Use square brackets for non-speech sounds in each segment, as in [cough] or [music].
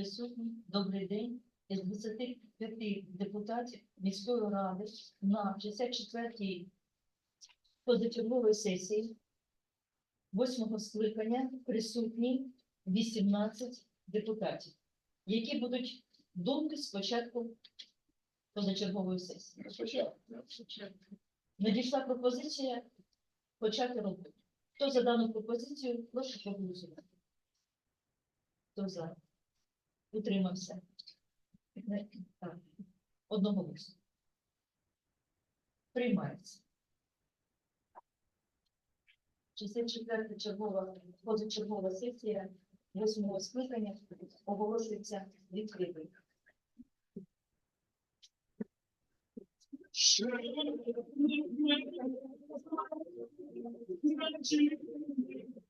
присутні. Добрий день. Із 25 депутатів міської ради на 64-й позачергової сесії восьмого скликання присутні 18 депутатів, які будуть думки спочатку позачергової сесії. Надійшла пропозиція почати роботу. Хто за дану пропозицію, прошу проголосувати. Хто за? Утримався. Одного голосу. Приймається. 64 чергова позачергова сесія восьмого скликання оголошується відкритою.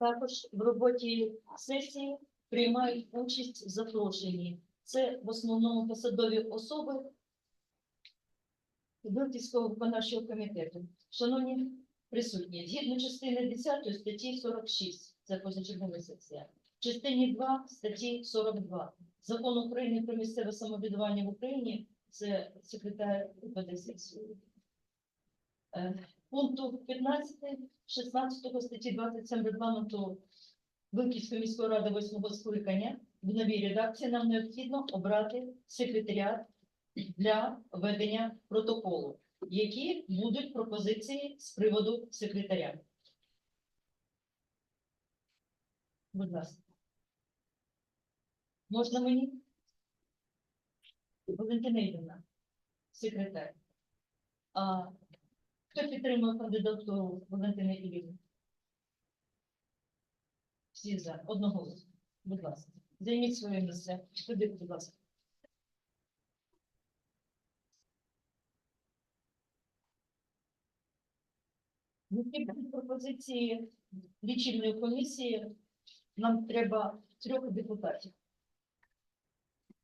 Також в роботі сесії приймають участь запрошені. Це в основному посадові особи Вилківського виконавчого комітету. Шановні присутні, згідно частини 10 статті 46, це позачергова сесія, частині 2 статті 42 Закону України про місцеве самоврядування в Україні, це секретар УПД сесії. Пункту 15, 16 статті 27 регламенту Вилківської міської ради 8 скликання в новій редакції нам необхідно обрати секретаріат для ведення протоколу. Які будуть пропозиції з приводу секретаря? Будь ласка. Можна мені? Валентина Ігорівна, секретар. Хто підтримує кандидатуру Валентини Ігорівни? Всі за. Одноголосно. Будь ласка. Займіть своє місце. Туди, будь ласка. Які будуть пропозиції лічильної комісії? Нам треба трьох депутатів.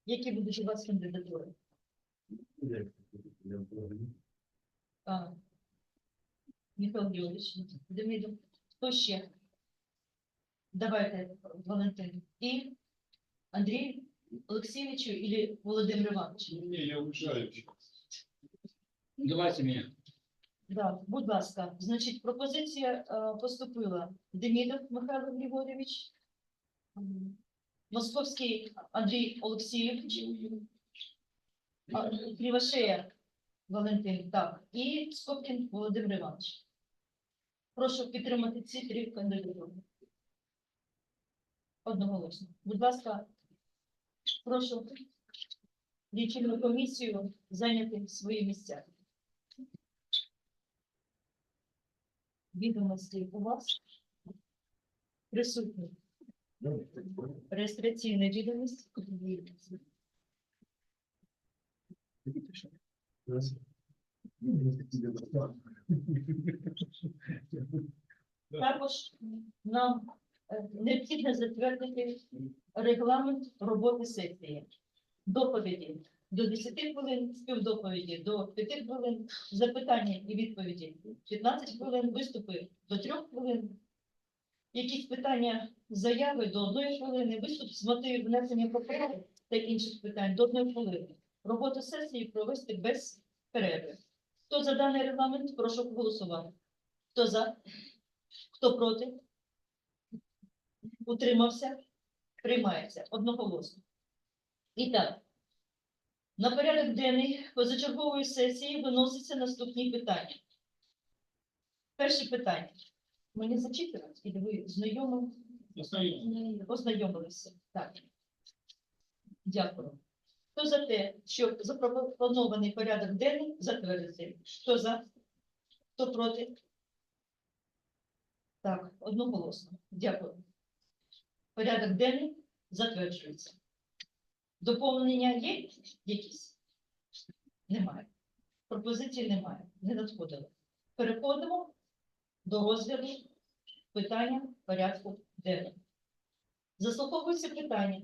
Які будуть у вас кандидатури? А, Михайло Георгійович, Демидов. Хто ще? Давайте, Валентин. І Андрій Олексійовичу і Володимир Іванович? Не, я уезжаю. Давайте меня. Да, будь ласка. Значить, пропозиція е, поступила. Демідов Михайло Григорьович, м, Московський Андрій Олексійович, а, Кривошея Валентин, так, і Скопкін Володимир Іванович. Прошу підтримати ці три кандидатури. Одноголосно. Будь ласка, прошу лічильну комісію зайняти свої місця. Відомості у вас присутні. Реєстраційна відомість. Також нам Е, Необхідно затвердити регламент роботи сесії. Доповіді до 10 хвилин, співдоповіді до 5 хвилин, запитання і відповіді 15 хвилин, виступи до 3 хвилин, якісь питання, заяви до 1 хвилини, виступ з мотивів внесення поправок та інших питань до 1 хвилини. Роботу сесії провести без перерви. Хто за даний регламент, прошу голосувати. Хто за? Хто проти? Утримався? Приймається одноголосно. І так, на порядок денний позачергової сесії виносяться наступні питання. Перше питання. Мені зачитувати, і ви знайомі ознайомилися. Так. Дякую. Хто за те, щоб запропонований порядок денний затвердити? Хто за? Хто проти? Так, одноголосно. Дякую. Порядок денний затверджується. Доповнення є якісь? Немає. Пропозицій немає. Не надходило. Переходимо до розгляду питання порядку денного. Заслуховується питання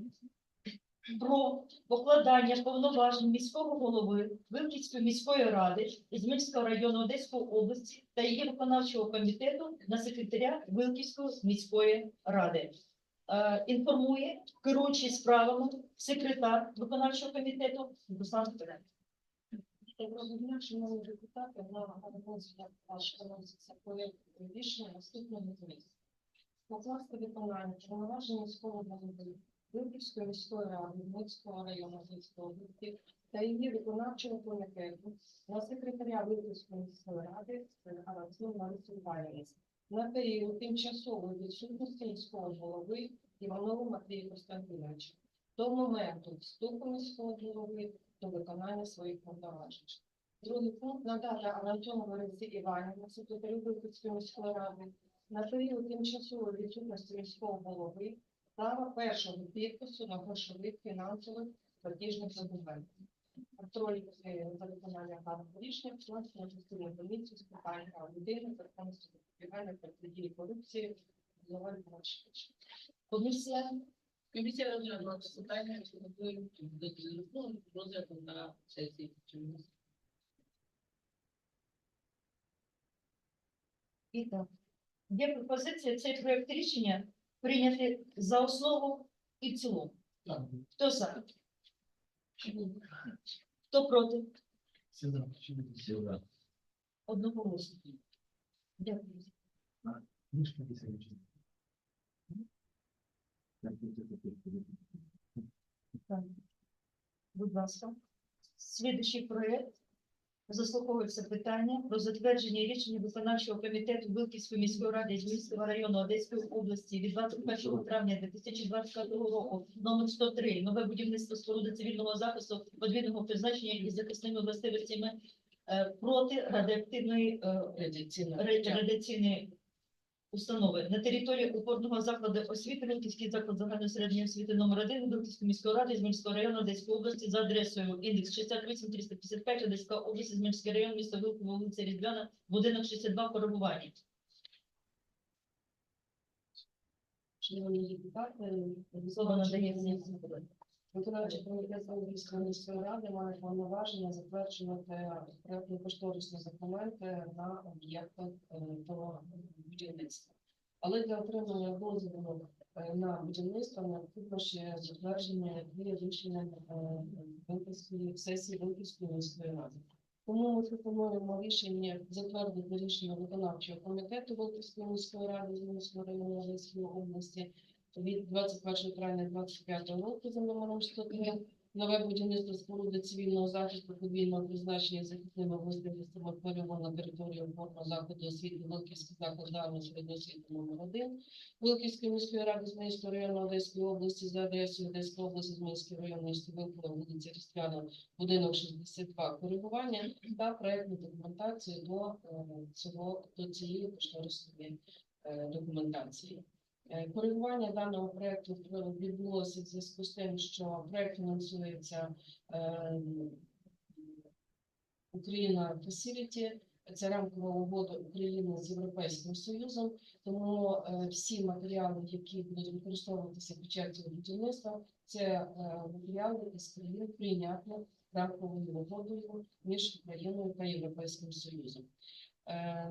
про покладання повноважень міського голови Вилківської міської ради Ізмільського району Одеської області та її виконавчого комітету на секретаря Вилківської міської ради. Е, інформує керуючий справами секретар виконавчого комітету Руслан Петренко. Доброго дня, шановні депутати, на проєкт рішення наступного змісту. Покласти виконання повноважень міського голови Виборської міської ради Дмитського району Київської області та її виконавчого комітету на секретаря Виборської міської ради Арацину Ларису Іванівну на період тимчасової відсутності міського голови Іванову Матвія Константиновича до моменту вступу міського голови до виконання своїх повноважень. Другий пункт. Надати Авантьону Ларисі Іванівні, секретарю Випадської міської ради, на період тимчасової відсутності міського голови права першого підпису на грошових фінансових платіжних документів. Контроль е, за виконання даного рішення на частину комісії з питань прав людини, законності запобігання протидії корупції, Зоаль Маршевич. Комісія Комісія розглянула це питання, рекомендує розгляду на сесії. І так. Є пропозиція цей проект рішення прийняти за основу і в цілому. Хто за? Хто проти? Одноголосно. Дякую. Так. Будь ласка. Слідуючий проект. Заслуховується питання про затвердження рішення виконавчого комітету Вилківської міської ради Зміського району Одеської області від 21 травня 2025 року номер 103 нове будівництво споруди цивільного захисту подвійного призначення із захисними властивостями е, проти радіоактивної е, радіаційної установи на території опорного закладу освіти Вилківський заклад загальної середньої освіти номер 1 Вилківської міської ради Змільського району Одеської області за адресою індекс 68355 Одеська область, Змільський район, місто Вилково, вулиця Різдвяна, будинок 62, коригування. Шановні депутати, Слово надається. Виконавчий комітет Володимирської міської ради має повноваження затверджувати проектні кошторисні документи на об'єкти е, до будівництва. Але для отримання дозволу е, на будівництво необхідно ще затвердження дві рішення е, сесії Вилківської міської ради. Тому ми пропонуємо рішення затвердити рішення виконавчого комітету Вилківської міської ради Зміського району Одеської області від 21 травня 25 року за номером 103 нове будівництво споруди цивільного захисту подвійного призначення захисними властивостями полюву на території опорного закладу освіти Великівський заклад загальної освіти номер 1 Великівської міської ради Зміївського району Одеської області за адресою Одеської області Зміївський район місто Вилково, вулиця Різдвяна, будинок 62 коригування та проектну документацію до е, цього до цієї кошторисної е, документації. Е, Коригування даного проекту відбулося в зв'язку з тим, що проект фінансується е, Україна Facility Це рамкова угода України з Європейським Союзом. Тому е, всі матеріали, які будуть використовуватися під час будівництва, це матеріали із країн прийнятних рамковою угодою між Україною та Європейським Союзом.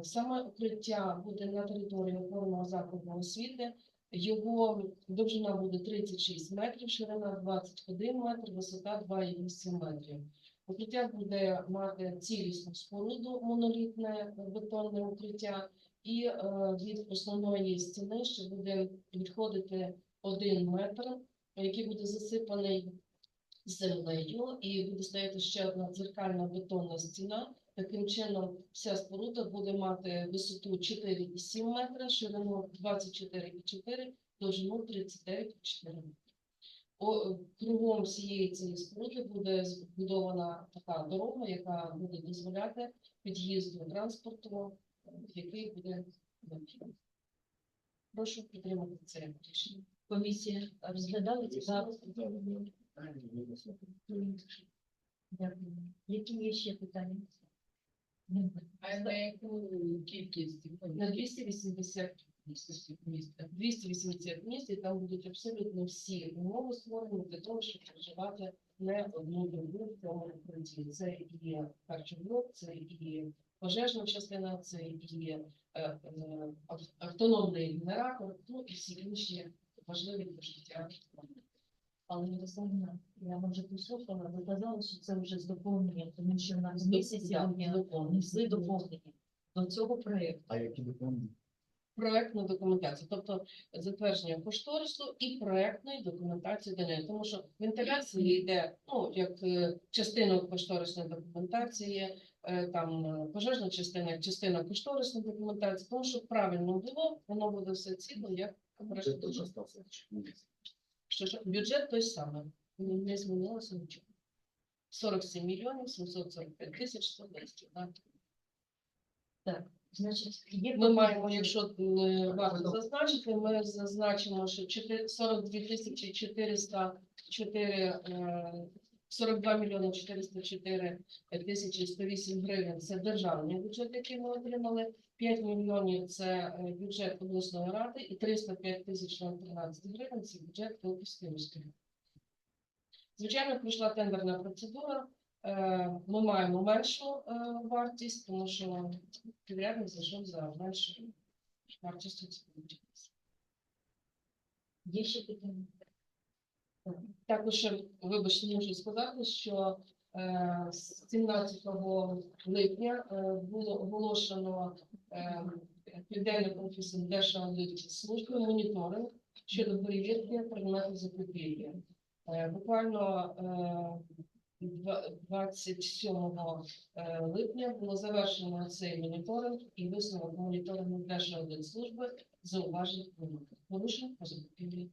Саме укриття буде на території опорного закладу освіти. Його довжина буде 36 метрів, ширина 21 метр, висота 2,8 метрів. Укриття буде мати цілісну споруду, монолітне бетонне укриття, і е, від основної стіни ще буде відходити один метр, який буде засипаний землею, і буде стояти ще одна дзеркальна бетонна стіна. Таким чином, вся споруда буде мати висоту 4,7 метра, ширину 24,4, довжину 39,4 метри. Кругом всієї цієї споруди буде збудована така дорога, яка буде дозволяти під'їзду транспорту, який буде необхідний. Прошу підтримати це рішення. Комісія розглядала ці запити? Дякую. Які є ще питання? А на яку кількість? На 280 міста? 280 місць, і там будуть абсолютно всі умови створені для того, щоб проживати не одну добу в цьому укритті. Це і харчоблок, це і пожежна частина, це і е, е, автономний генератор, ну і всі інші важливі для життя. Але Ярославна, я може послухала, ви казали, що це вже з доповненням, тому що в нас місяці Да, внесли доповнення до цього проєкту. А які доповнення? проектну документацію, тобто затвердження кошторису і проектної документації до неї. Тому що вентиляція йде ну як е, частина кошторисної документації, е, там е, пожежна частина, як частина кошторисної документації. Тому що правильно було, воно буде все ціло, як теж остався. Що ж, бюджет той самий, не не змінилося нічого. 47 мільйонів 745 тисяч 110. Так. Значить, є Ми маємо, якщо не варто зазначити, ми зазначимо, що 42 тисячі 404, е, 42 мільйони 404 тисячі 108 гривень – це державний бюджет, який ми отримали, 5 мільйонів – це е, бюджет обласної ради і 305 тисяч 13 гривень – це бюджет Київської міської. Звичайно, пройшла тендерна процедура, Е, Ми маємо меншу е, вартість, тому що підрядник зайшов за меншу вартістю цього будівництва. Є ще питання? Також, вибачте, можу сказати, що е, з 17 липня е, було оголошено е, Південним офісом Держаудитслужби моніторинг щодо перевірки предметів закупівлі. Е, Буквально е, 27 е, липня було завершено цей моніторинг і висновок моніторингу Держаудитслужби зауважень порушень по закупівлі.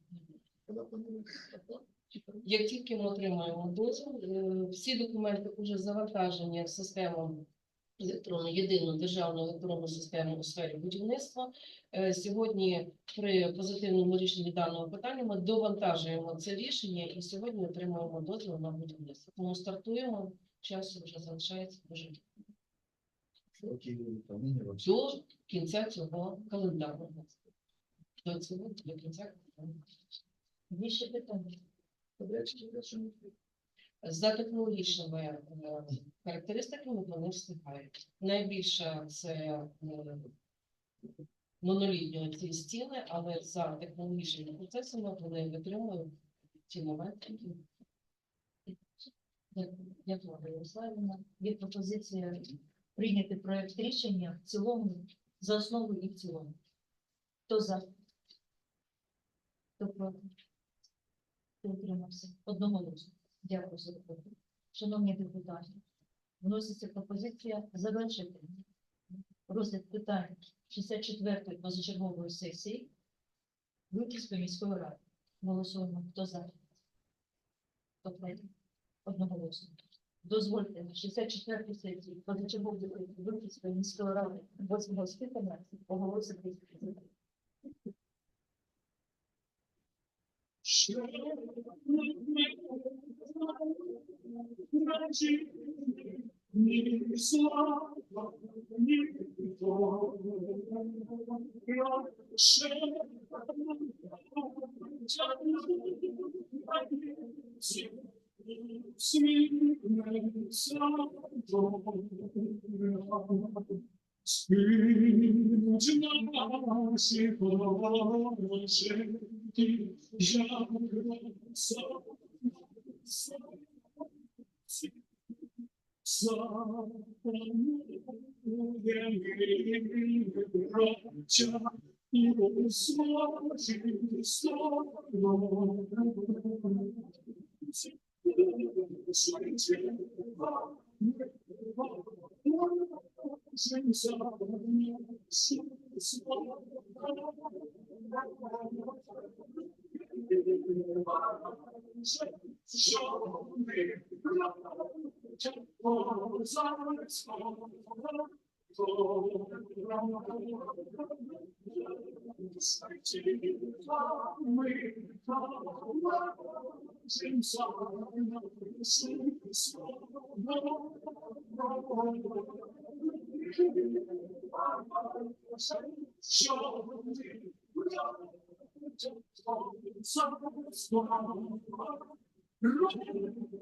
Як тільки ми отримаємо дозвіл, е, всі документи вже завантажені в систему електронну, єдину державну електронну систему у сфері будівництва. Е, Сьогодні при позитивному рішенні даного питання ми довантажуємо це рішення і сьогодні отримуємо дозвіл на будівництво. Тому стартуємо, часу вже залишається дуже до кінця цього календарного. До цього до кінця календарного. Є ще питання? За технологічними е, характеристиками вони встигають. Найбільше це е, монолітні ці стіни, але за технологічними процесами вони витримують ті моменти, Дякую, Ярославівна. Є пропозиція прийняти проект рішення в цілому, за основу і в цілому. Хто за? Хто проти? Утримався? Одноголосно. Дякую за роботу. Шановні депутати, вноситься пропозиція завершити розгляд питань 64-ї позачергової сесії Вилківської міської ради. Голосуємо. Хто за? Хто проти? Одноголосно. Дозвольте, 64 сесії позачергової Вилківської міської ради 8 скликання оголосити. Spirit, já Thank só 少年，一腔豪情，壮志满怀。少年，一腔豪情，壮志满怀。Thank [laughs] you.